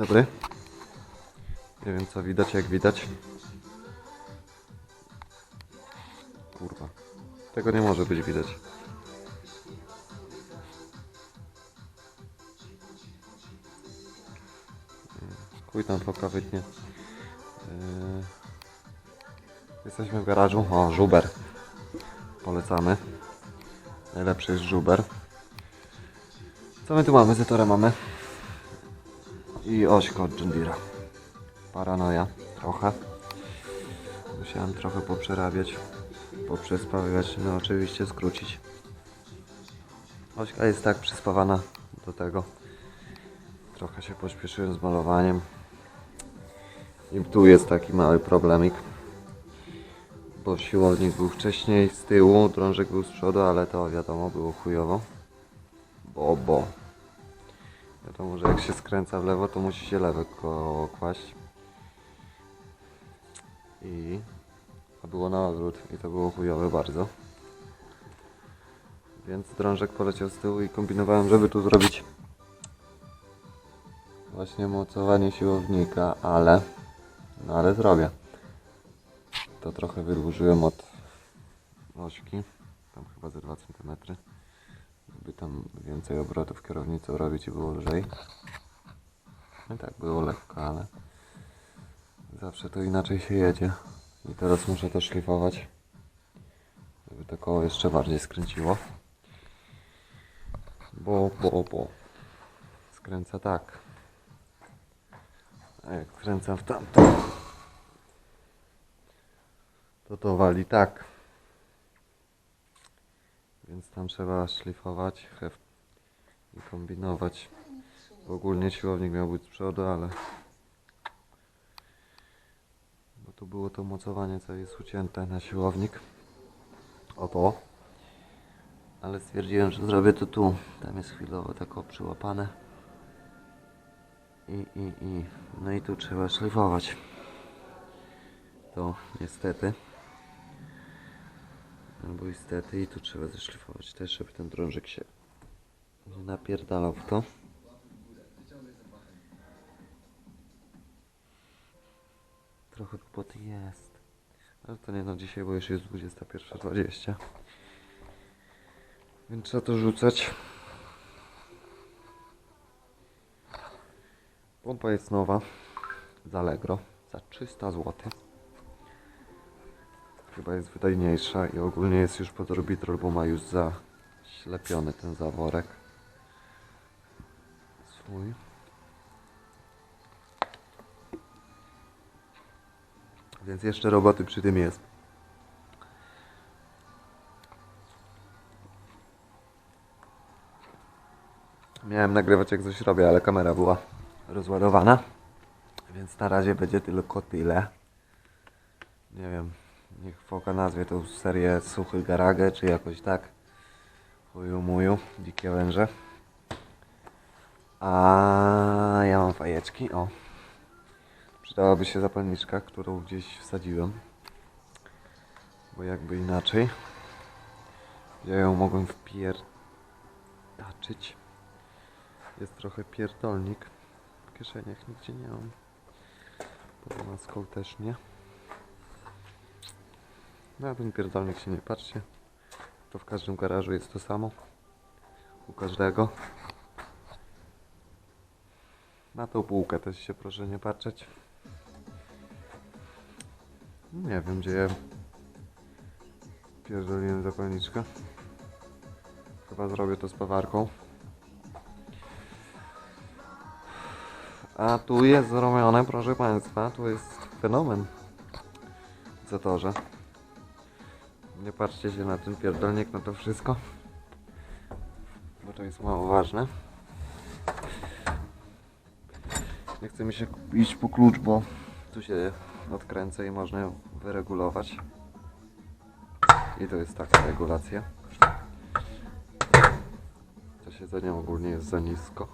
dobry. Nie wiem co widać, jak widać. Kurwa. Tego nie może być widać. Chuj tam foka wytnie. Yy, Jesteśmy w garażu. O, żuber. Polecamy. Najlepszy jest żuber. Co my tu mamy? Zetora mamy. I ośko od John Deere'a. Paranoja. Trochę. Musiałem trochę poprzerabiać. Poprzespawiać. No oczywiście skrócić. Ośka jest tak przyspawana do tego. Trochę się pośpieszyłem z malowaniem. I tu jest taki mały problemik. Bo siłownik był wcześniej z tyłu, drążek był z przodu, ale to wiadomo było chujowo. Bo, bo. Wiadomo, że jak się skręca w lewo, to musi się lewe koło kłaść. I a było na odwrót i to było chujowe bardzo. Więc drążek poleciał z tyłu i kombinowałem, żeby tu zrobić właśnie mocowanie siłownika, ale no ale zrobię. To trochę wydłużyłem od ośki, tam chyba ze 2 cm, żeby tam więcej obrotów kierownicą robić i było lżej. No tak było lekko, ale zawsze to inaczej się jedzie. I teraz muszę to szlifować, żeby to koło jeszcze bardziej skręciło. Bo, bo, bo. Skręca tak. A jak skręcam w tamto, to to wali tak. Więc tam trzeba szlifować i kombinować. Bo ogólnie siłownik miał być z przodu, ale bo tu było to mocowanie, co jest ucięte na siłownik. Oto. Ale stwierdziłem, że zrobię to tu. Tam jest chwilowo tak przyłapane. I, i, i. No i tu trzeba szlifować. To niestety. Albo niestety i tu trzeba zeszlifować też, żeby ten drążek się nie napierdalał w to. Trochę roboty jest. Ale to nie na dzisiaj, bo już jest 21.20. Więc trzeba to rzucać. Pompa jest nowa z Allegro za 300 zł. Chyba jest wydajniejsza i ogólnie jest już pod orbitrol, bo ma już zaślepiony ten zaworek. Swój. Więc jeszcze roboty przy tym jest. Miałem nagrywać jak coś robię, ale kamera była rozładowana. Więc na razie będzie tylko tyle. Nie wiem, niech Foka nazwie tą serię Suchy Garage, czy jakoś tak. Chuju muju, dzikie węże. A ja mam fajeczki, o. Przydałaby się zapalniczka, którą gdzieś wsadziłem. Bo jakby inaczej. Ja ją mogłem wpierdaczyć. Jest trochę pierdolnik. W kieszeniach nigdzie nie mam. Pod maską też nie. Na ten pierdolnik się nie patrzcie. To w każdym garażu jest to samo. U każdego. Na tą półkę też się proszę nie patrzeć. Nie wiem gdzie ja pierdoliłem zapalniczkę. Chyba zrobię to z pawarką. A tu jest zrobione, proszę Państwa, tu jest fenomen w Zatorze. Nie patrzcie się na ten pierdolnik, na to wszystko, bo to jest mało ważne. Nie chce mi się iść po klucz, bo tu się odkręca i można wyregulować. I to jest taka regulacja. To siedzenie ogólnie jest za nisko.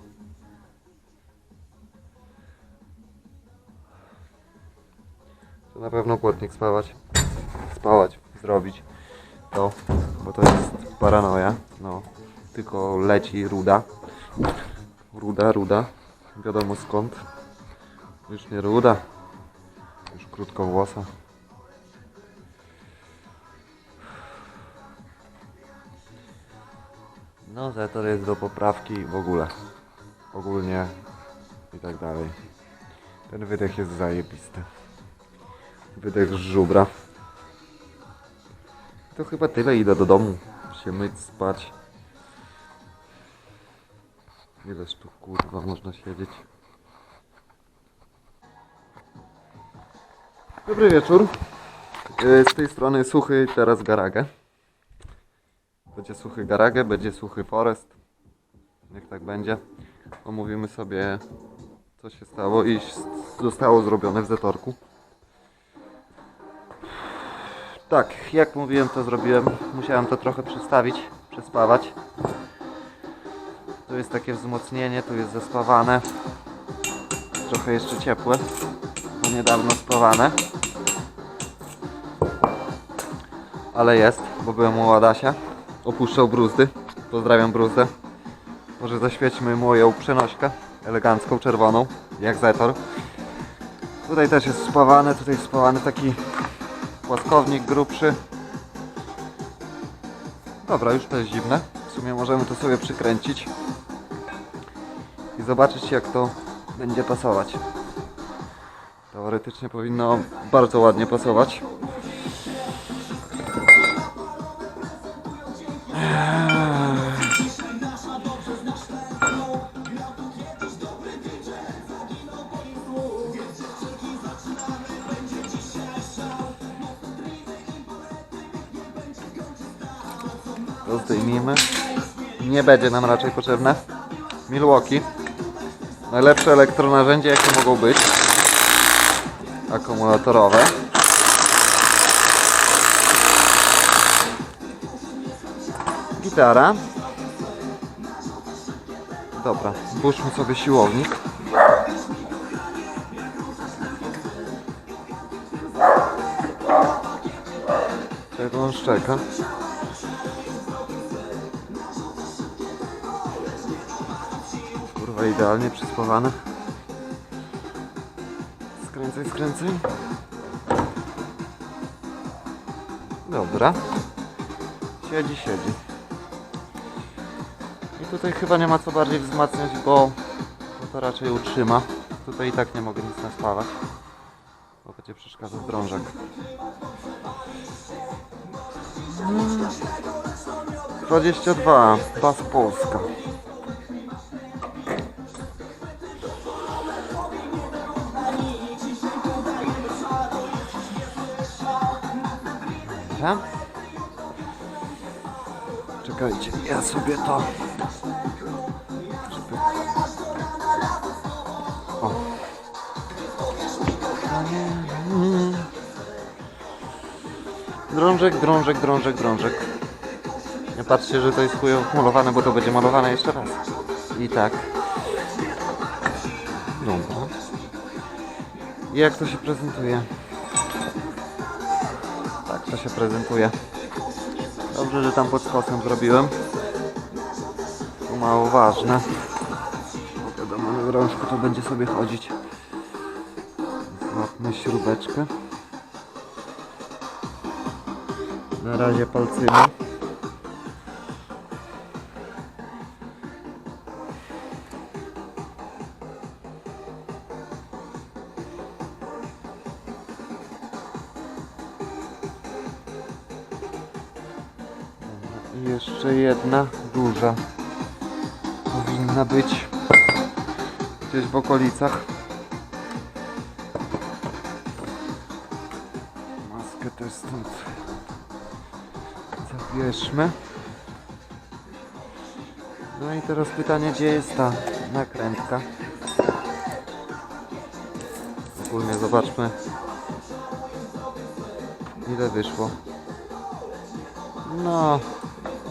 To na pewno płotnik spawać. Spałać, zrobić to, bo to jest paranoja. No, tylko leci ruda. Ruda, ruda. Wiadomo skąd. Już nie ruda. Już krótko włosa. No, Zetor jest do poprawki w ogóle. Ogólnie i tak dalej. Ten wydech jest zajebisty. Wydech z żubra. To chyba tyle. Idę do domu. Się myć, spać. Ileż tu kurwa można siedzieć. Dobry wieczór. Yy, Z tej strony suchy teraz garagę. Będzie suchy garagę, będzie suchy forest. Niech tak będzie. Omówimy sobie co się stało i zostało zrobione w Zetorku. Tak, jak mówiłem to zrobiłem. Musiałem to trochę przestawić, przespawać. Tu jest takie wzmocnienie, tu jest zespawane. Trochę jeszcze ciepłe, bo niedawno spawane. Ale jest, bo byłem u Adasia. Opuszczał bruzdy. Pozdrawiam bruzdę. Może zaświećmy moją przenośkę. Elegancką, czerwoną, jak Zetor. Tutaj też jest spawane, tutaj jest spawany taki płaskownik grubszy. Dobra, już to jest zimne. W sumie możemy to sobie przykręcić i zobaczyć jak to będzie pasować. Teoretycznie powinno bardzo ładnie pasować. To Nie będzie nam raczej potrzebne. Milwaukee. Najlepsze elektronarzędzie jakie mogą być. Akumulatorowe. Gitara. Dobra, włóżmy sobie siłownik. Czego on szczeka? Idealnie przyspawane. Skręcaj, skręcaj. Dobra. Siedzi, siedzi. I tutaj chyba nie ma co bardziej wzmacniać, bo, bo to raczej utrzyma. Tutaj i tak nie mogę nic naspawać, bo będzie przeszkadzał drążek. Mm. 22, pas Polska. Dobra. Czekajcie, ja sobie to. Żeby... O. Drążek, drążek, drążek, drążek. Nie patrzcie, że to jest chujowo malowane, bo to będzie malowane jeszcze raz. I tak. Dobra. Jak to się prezentuje? To się prezentuje. Dobrze, że tam pod skosem zrobiłem. To mało ważne. Bo wiadomo, na drążku to będzie sobie chodzić. Złapmy śrubeczkę. Na razie palcymi. Duża powinna być gdzieś w okolicach. Maskę też stąd zabierzmy. No i teraz pytanie, gdzie jest ta nakrętka? Ogólnie zobaczmy ile wyszło. No,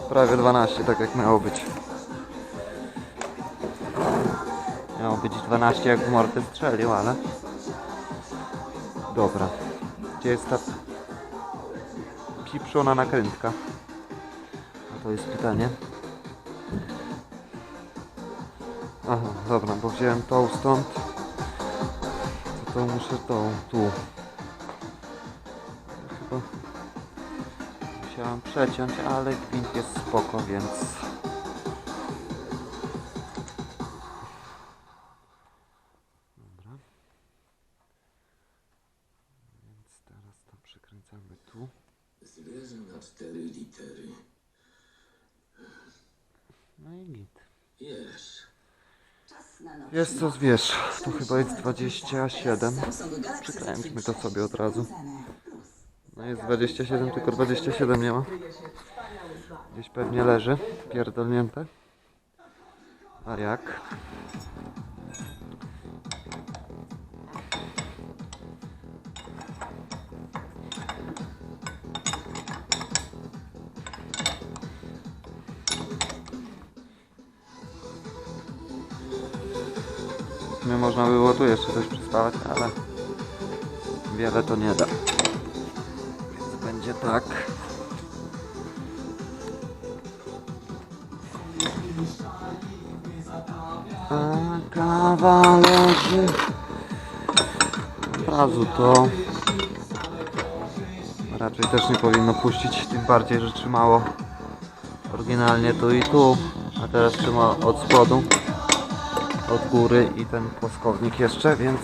prawie 12, tak jak miało być. Miało być 12, jak w mordę strzelił, ale... Dobra. Gdzie jest ta pieprzona nakrętka? A to jest pytanie. Aha, dobra, bo wziąłem tą stąd. to muszę tą, tu. Chyba musiałam przeciąć, ale gwint jest spoko, więc... Dobra. Więc teraz to przykręcamy tu. Zwierzę na cztery litery. No i git. Jesz. Czas na nowy Jest to zwierz. To chyba jest 27. Przekręćmy to sobie od razu. No jest 27, tylko 27 nie ma. Gdzieś pewnie leży, pierdolnięte. A jak? Nie można by było tu jeszcze coś przyspawać, ale wiele to nie da. Będzie tak. A od razu to raczej też nie powinno puścić, tym bardziej, że trzymało oryginalnie tu i tu, a teraz trzyma od spodu od góry i ten płaskownik jeszcze, więc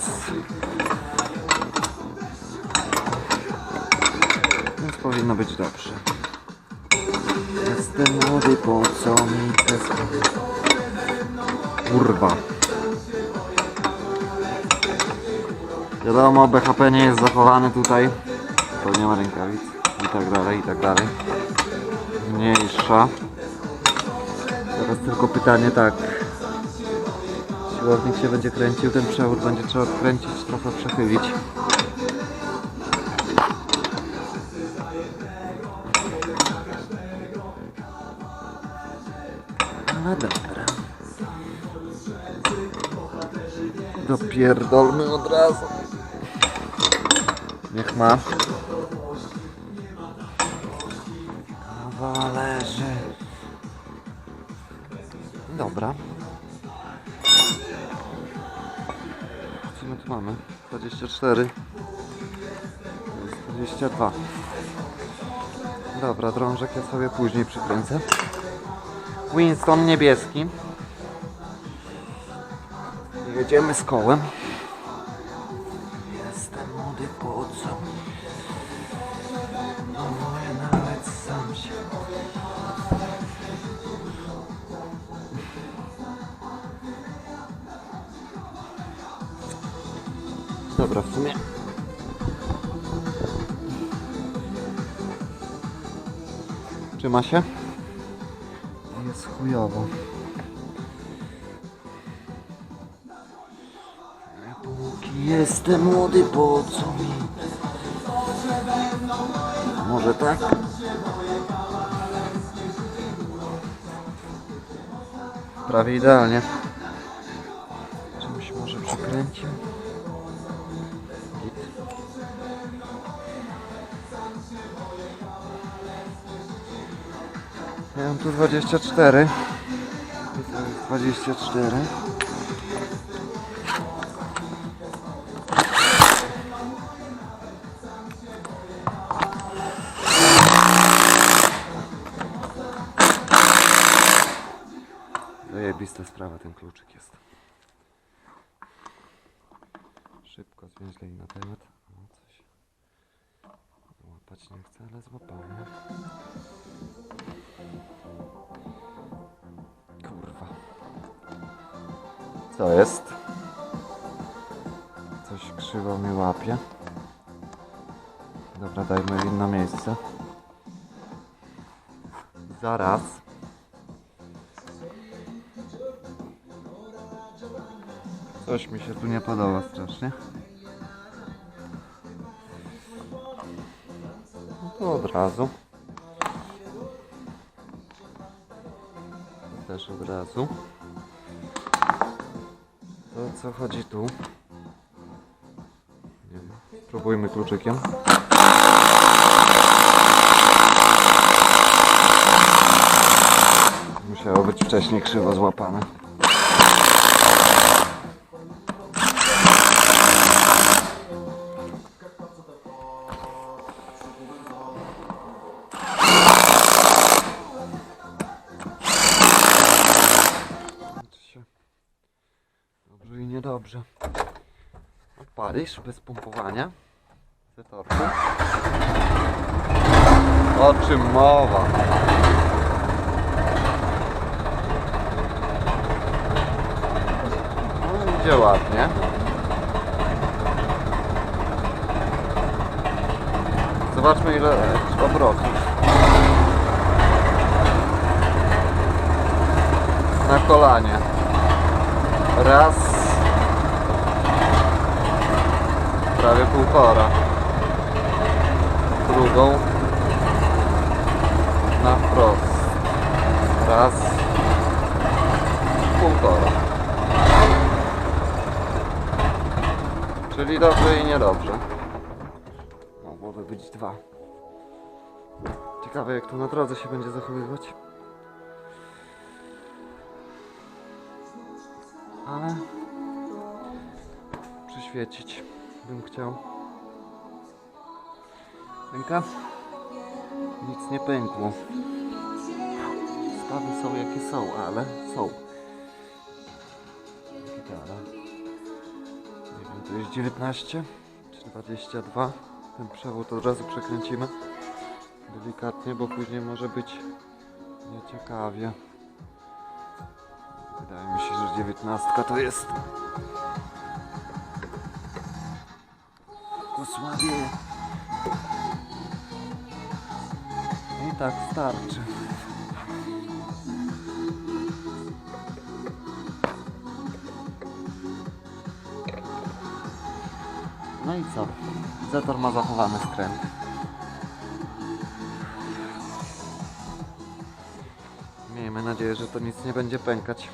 powinno być dobrze. Jestem młody, po co mi te? Kurwa. Wiadomo, BHP nie jest zachowany tutaj, to nie ma rękawic i tak dalej, i tak dalej. Mniejsza. Teraz tylko pytanie tak, Siłownik się będzie kręcił, ten przewód będzie trzeba odkręcić, trochę przechylić. Dopierdolmy od razu. Niech ma. Kawalerze. Dobra. Co my tu mamy? 24. To jest 22. Dobra, drążek ja sobie później przykręcę. Winston niebieski. Jedziemy z kołem. Jestem młody po co? No ja nawet sam się... Dobra, w sumie. Trzyma się? Jestem młody, po co mi? Może tak? Prawie idealnie. Czymś może przekręcił. Git. Ja mam tu 24. I to jest 24. sprawa ten kluczyk jest. Szybko zwięźlej na temat. O, coś łapać nie chcę, ale złapałem. Kurwa. Co jest? Coś krzywo mi łapie. Dobra, dajmy inne miejsce. Zaraz. Coś mi się tu nie podoba strasznie. No to od razu. Też od razu. To co chodzi tu? Próbujmy kluczykiem. Musiało być wcześniej krzywo złapane. Niedobrze. Odpalisz bez pompowania. Zetorku. O czym mowa? No idzie ładnie. Zobaczmy ile obrotów. Na kolanie. Raz. Prawie półtora. Drugą. Na wprost. Raz. Półtora. Czyli dobrze i niedobrze. Mogłoby być dwa. Ciekawe jak tu na drodze się będzie zachowywać. Ale przyświecić bym chciał. Pęka? Nic nie pękło. Stawy są jakie są, ale są. Gitara. Nie wiem, to jest 19 czy 22. Ten przewód od razu przekręcimy. Delikatnie, bo później może być nieciekawie. Wydaje mi się, że 19 to jest. To słabie. I tak starczy. No i co? Zetor ma zachowany skręt. Miejmy nadzieję, że to nic nie będzie pękać.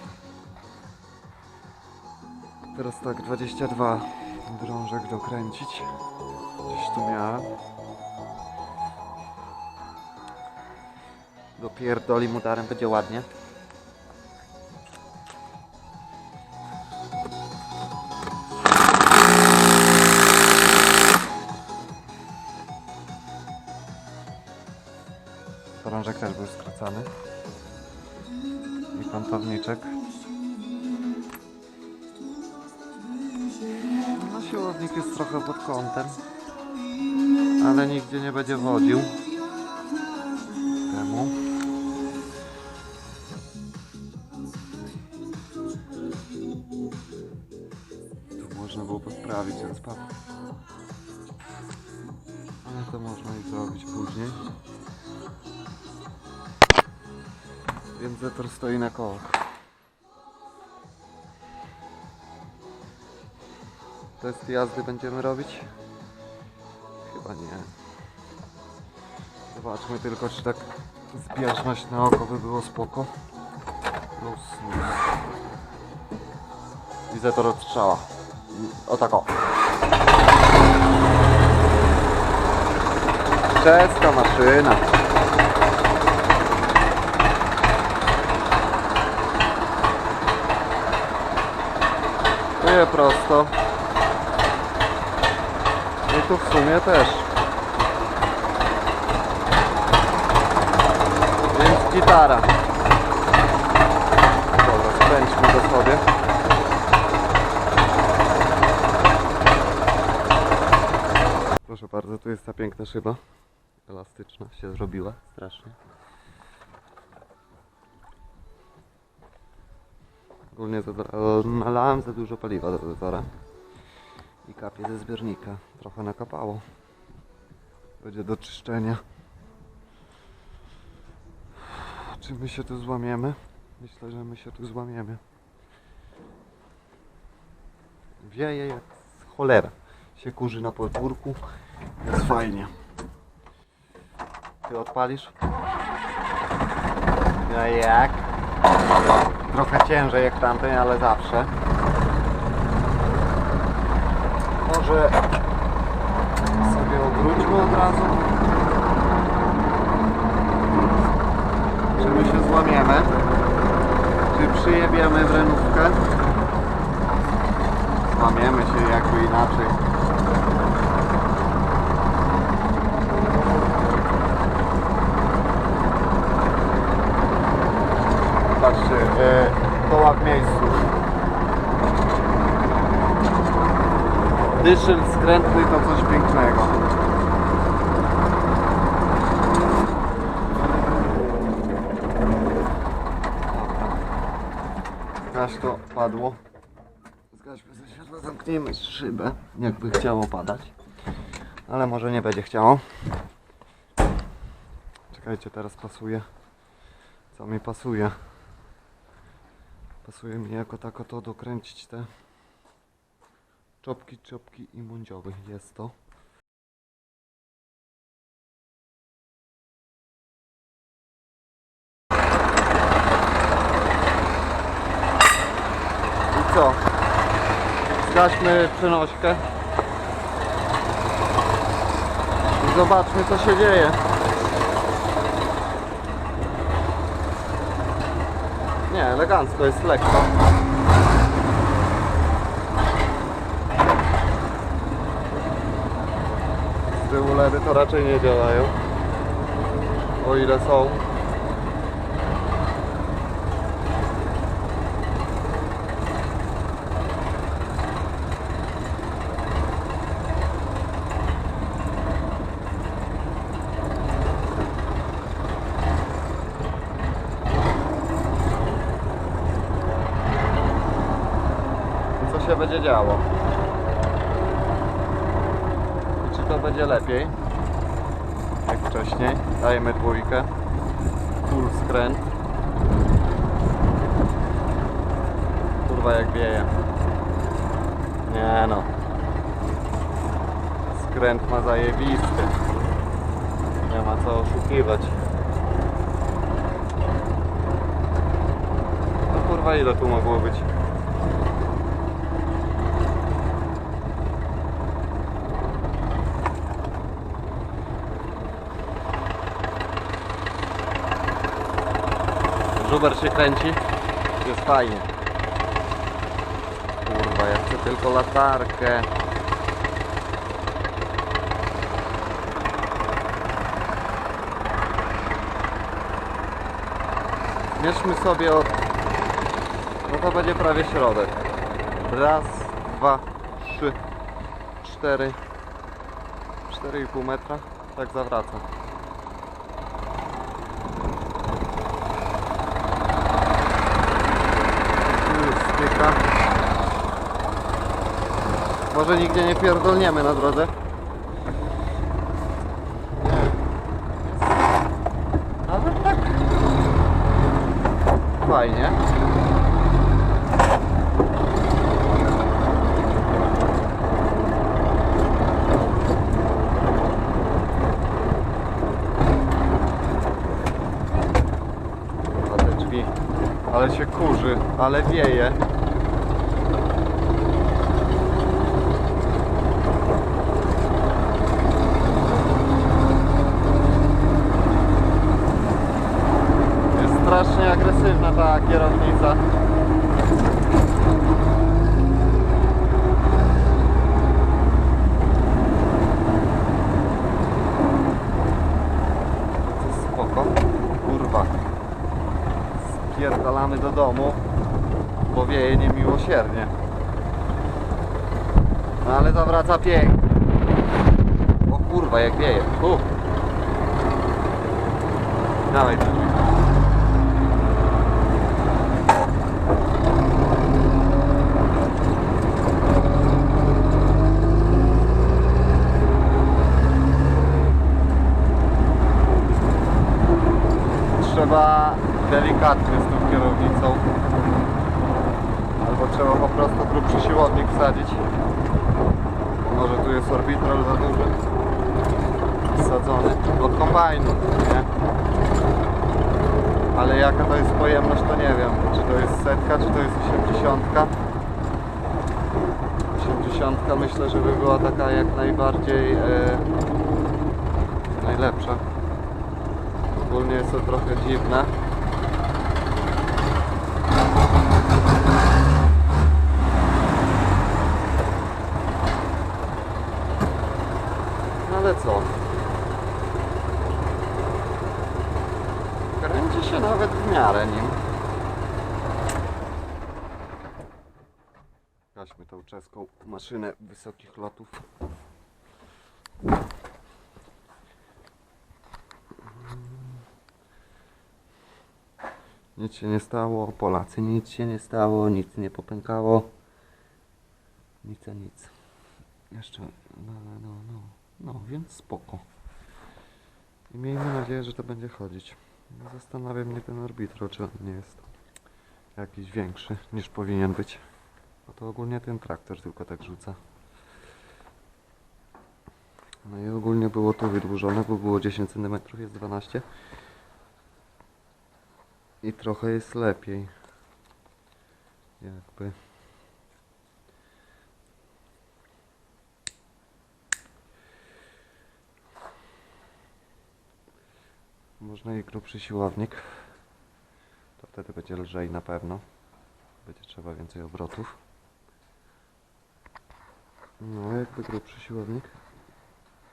Teraz tak, 22 drążek dokręcić. Gdzieś tu miałem. Dopierdoli mutarem, będzie ładnie. Drążek też był skracany. I kątowniczek. Siłownik jest trochę pod kątem. Ale nigdzie nie będzie wodził. Temu. Tu można było poprawić spad. Ale to można i zrobić później. Więc Zetor stoi na kołach. Test jazdy będziemy robić? Chyba nie. Zobaczmy tylko, czy tak zbieżność na oko by było spoko. Plus, minus. I Zetor odstrzała. O tak o. Czeska maszyna. Nie prosto. Tu w sumie też. Więc gitara. Dobra, skręćmy go sobie. Proszę bardzo, tu jest ta piękna szyba. Elastyczna się zrobiła strasznie. Ogólnie za- nalałem za dużo paliwa do zera. I kapie ze zbiornika. Trochę nakapało. Będzie do czyszczenia. Czy my się tu złamiemy? Myślę, że my się tu złamiemy. Wieje jak cholera. Się kurzy na podwórku. Jest fajnie. Ty odpalisz? No jak? Trochę ciężej jak tamten, ale zawsze. Może sobie obróćmy od razu. Czy my się złamiemy? Czy przyjebiemy w? Złamiemy się jakby inaczej. Patrzcie, e, koła w miejscu. Dyszyl skrętny to coś pięknego. Zgaś to padło. Zgaśmy ze światła, zamkniemy szybę, jakby chciało padać. Ale może nie będzie chciało. Czekajcie, teraz pasuje. Co mi pasuje? Pasuje mi jako tako to dokręcić te czopki, czopki i mundzioły. Jest to. I co? Zgaśmy przenośkę. I zobaczmy co się dzieje. Nie, elegancko, jest lekko. Z tyłu lewy to raczej nie działają. O ile są. Co się będzie działo? To będzie lepiej? Jak wcześniej. Dajemy dwójkę. Full skręt. Kurwa jak wieje. Nie no. Skręt ma zajebisty. Nie ma co oszukiwać. No kurwa ile tu mogło być? Żuber się kręci. Jest fajnie. Kurwa, ja chcę tylko latarkę. Mierzmy sobie od... No to będzie prawie środek. Raz, dwa, trzy, cztery, cztery i pół metra. Tak zawraca. Tu jest styka. Może nigdzie nie pierdolniemy na drodze. Nawet tak. Fajnie. Ale się kurzy, ale wieje. Jest strasznie agresywna ta kierownica. Spoko. Kurwa. Spierdalamy do domu, bo wieje niemiłosiernie. No ale zawraca pięknie. O kurwa, jak wieje. U. Dawaj te drzwi. Trzeba delikatnie z tą kierownicą. Albo trzeba po prostu grubszy siłownik wsadzić. Może tu jest orbitral za duży. Wsadzony. Od kombajnu, nie? Ale jaka to jest pojemność to nie wiem. Czy to jest setka, czy to jest 80. 80 myślę, że by była taka jak najbardziej e, najlepsza. Ogólnie jest to trochę dziwne. No ale co? Kręci się nawet w miarę nim. Weźmy tą czeską maszynę wysokich lotów. Nic się nie stało, Polacy nic się nie stało, nic nie popękało. Nic a nic. Jeszcze, no, no, no, no, więc spoko. I miejmy nadzieję, że to będzie chodzić. Zastanawia mnie ten arbitro, czy on nie jest jakiś większy niż powinien być. Bo to ogólnie ten traktor tylko tak rzuca. No i ogólnie było to wydłużone, bo było 10 cm, jest 12. I trochę jest lepiej. Jakby. Można i grubszy siłownik. To wtedy będzie lżej na pewno. Będzie trzeba więcej obrotów. No, jakby grubszy siłownik.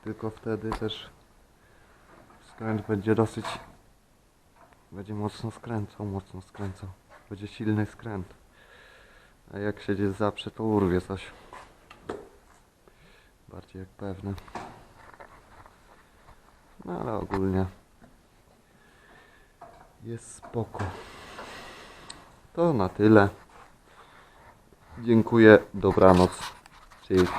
Tylko wtedy też skręt będzie dosyć... Będzie mocno skręcał, mocno skręcał. Będzie silny skręt. A jak się gdzieś zaprze, to urwie coś. Bardziej jak pewne. No ale ogólnie jest spoko. To na tyle. Dziękuję, dobranoc. Cześć.